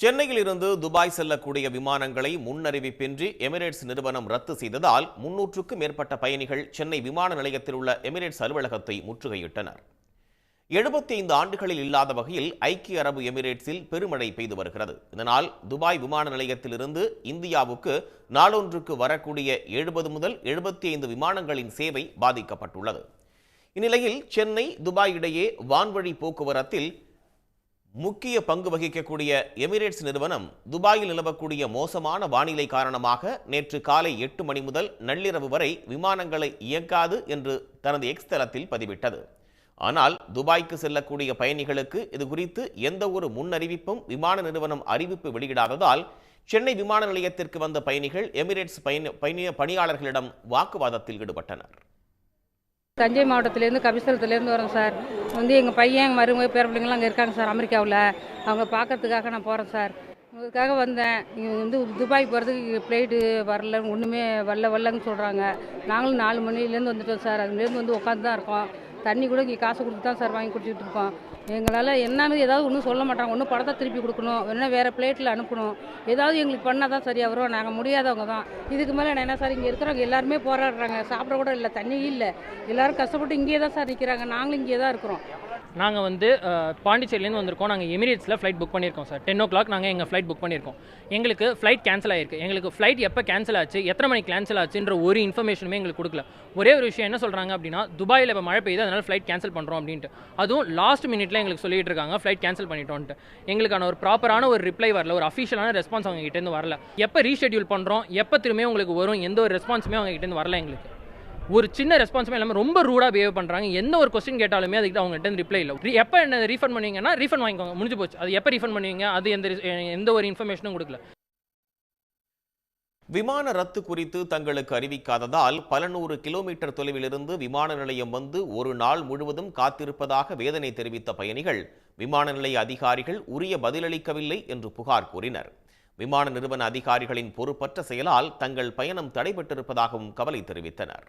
சென்னையில் இருந்து துபாய் செல்லக்கூடிய விமானங்களை முன்னறிவிப்பின்றி எமிரேட்ஸ் நிறுவனம் ரத்து செய்ததால் முன்னூற்றுக்கும் மேற்பட்ட பயணிகள் சென்னை விமான நிலையத்தில் உள்ள எமிரேட்ஸ் அலுவலகத்தை முற்றுகையிட்டனர். எழுபத்தி ஐந்து ஆண்டுகளில் இல்லாத வகையில் ஐக்கிய அரபு எமிரேட்ஸில் பெருமழை பெய்து வருகிறது. இதனால் துபாய் விமான நிலையத்திலிருந்து இந்தியாவுக்கு நாளொன்றுக்கு வரக்கூடிய எழுபது முதல் எழுபத்தி ஐந்து விமானங்களின் சேவை பாதிக்கப்பட்டுள்ளது. இந்நிலையில் சென்னை துபாய் இடையே வான்வழி போக்குவரத்தில் முக்கிய பங்கு வகிக்கக்கூடிய எமிரேட்ஸ் நிறுவனம் துபாயில் நிலவக்கூடிய மோசமான வானிலை காரணமாக நேற்று காலை எட்டு மணி முதல் நள்ளிரவு வரை விமானங்களை இயக்காது என்று தனது எக்ஸ் தளத்தில் பதிவிட்டது. ஆனால் துபாய்க்கு செல்லக்கூடிய பயணிகளுக்கு இது குறித்து எந்த ஒரு முன்னறிவிப்பும் விமான நிறுவனம் அறிவிப்பு வெளியிடாததால் சென்னை விமான நிலையத்திற்கு வந்த பயணிகள் எமிரேட்ஸ் பயணி பணியாளர்களிடம் வாக்குவாதத்தில் ஈடுபட்டனர். தஞ்சை மாவட்டத்திலேருந்து கபிஸ்தலத்துலேருந்து வரோம் சார். வந்து எங்கள் பையன் எங்கள் மருமக பேர பிள்ளைங்களாம் அங்கே இருக்காங்க சார் அமெரிக்காவில். அவங்க பார்க்கறதுக்காக நான் போகிறேன் சார். உங்களுக்காக வந்தேன். இங்கே வந்து துபாய் போகிறதுக்கு ஃப்ளைட்டு வரல ஒன்றுமே வரல வரலன்னு சொல்கிறாங்க நாங்களும் நாலு மணிலேருந்து வந்துட்டோம் சார். அதுலேருந்து வந்து உட்காந்து தான் இருக்கோம். தண்ணி கூட இங்கே காசு கொடுத்து தான் சார் வாங்கி குடிச்சிட்டு இருக்கோம். எங்களால் என்னன்னு ஏதாவது ஒன்றும் சொல்ல மாட்டாங்க. ஒன்றும் படத்தை திருப்பி கொடுக்கணும். வேணா வேறு பிளேட்டில் அனுப்பணும். ஏதாவது எங்களுக்கு பண்ணால் தான் சரியாக வரும் நாங்கள் முடியாதவங்க தான். இதுக்கு மேலே நான் என்ன சார் இங்கே இருக்கிறவங்க எல்லாருமே போராடுறாங்க. சாப்பிட கூட இல்லை தண்ணி இல்லை. எல்லோரும் கஷ்டப்பட்டு இங்கேயே தான் சார் நிற்கிறாங்க நாங்களும் இங்கே தான் இருக்கிறோம். நாங்கள் வந்து பாண்டிச்சேரிலேருந்து பாண்டிச்சேரியிலேருந்து வந்திருக்கோம். நாங்கள் எமிரேட்ஸில் ஃப்ளைட் புக் பண்ணியிருக்கோம் சார் டென் ஓ கிளாக் நாங்கள் எங்கள் ஃப்ளைட் புக் பண்ணியிருக்கோம். எங்களுக்கு ஃப்ளைட் கேன்சல் ஆயிருக்கு. எங்களுக்கு ஃப்ளைட் எப்போ கேன்சல் ஆச்சு எத்தனை மணிக்கு கேன்சல் ஆச்சுன்ற ஒரு இன்ஃபர்மேஷனுமே எங்களுக்கு கொடுக்கல. ஒரே ஒரு விஷயம் என்ன சொல்கிறாங்க அப்படின்னா துபாயில் இப்போ மழை பெய்யுது அதனால் ஃப்ளைட் கேன்சல் பண்ணுறோம் அப்படின்ட்டு. அதுவும் லாஸ்ட் மினிட்ல எங்களுக்கு சொல்லிட்டு இருக்காங்க ஃப்ளைட் கேன்சல் பண்ணிட்டோன்ட்டு. எங்களுக்கான ஒரு ப்ராப்பரான ஒரு ரிப்ளை வரல ஒரு அஃபிஷியலான ரெஸ்பான்ஸ் அவங்க கிட்டேருந்து வரல. எப்போ ரீஷெட்யூல் பண்ணுறோம் எப்போ திரும்பியும் உங்களுக்கு வரும் எந்த ஒரு ரெஸ்பான்ஸுமே அவங்க கிட்டேருந்து வரல எங்களுக்கு. ஒரு சின்ன ரெஸ்பான்ஸுமே இல்லாமல் ரொம்ப ரூடாக பிஹேவ் பண்ணுறாங்க எந்த ஒரு கொஸ்டின் கேட்டாலுமே அதுக்கு அவங்ககிட்ட ரிப்ளை இல்லை. எப்போ என்ன ரீஃபண்ட் பண்ணுவீங்கன்னா ரீஃபண்ட் வாங்கிக்கோங்க. முடிஞ்சு போச்சு. அது எப்போ ரீஃபண்ட் பண்ணுவீங்க அது எந்த எந்த ஒரு இன்ஃபர்மேஷனும் கொடுக்கல. விமான ரத்து குறித்து தங்களுக்கு அறிவிக்காததால் பல நூறு கிலோமீட்டர் தொலைவிலிருந்து விமான நிலையம் வந்து ஒரு நாள் முழுவதும் காத்திருப்பதாக வேதனை தெரிவித்த பயணிகள் விமான நிலைய அதிகாரிகள் உரிய பதிலளிக்கவில்லை என்று புகார் கூறினர். விமான நிறுவன அதிகாரிகளின் பொறுப்பற்ற செயலால் தங்கள் பயணம் தடைபட்டிருப்பதாகவும் கவலை தெரிவித்தனர்.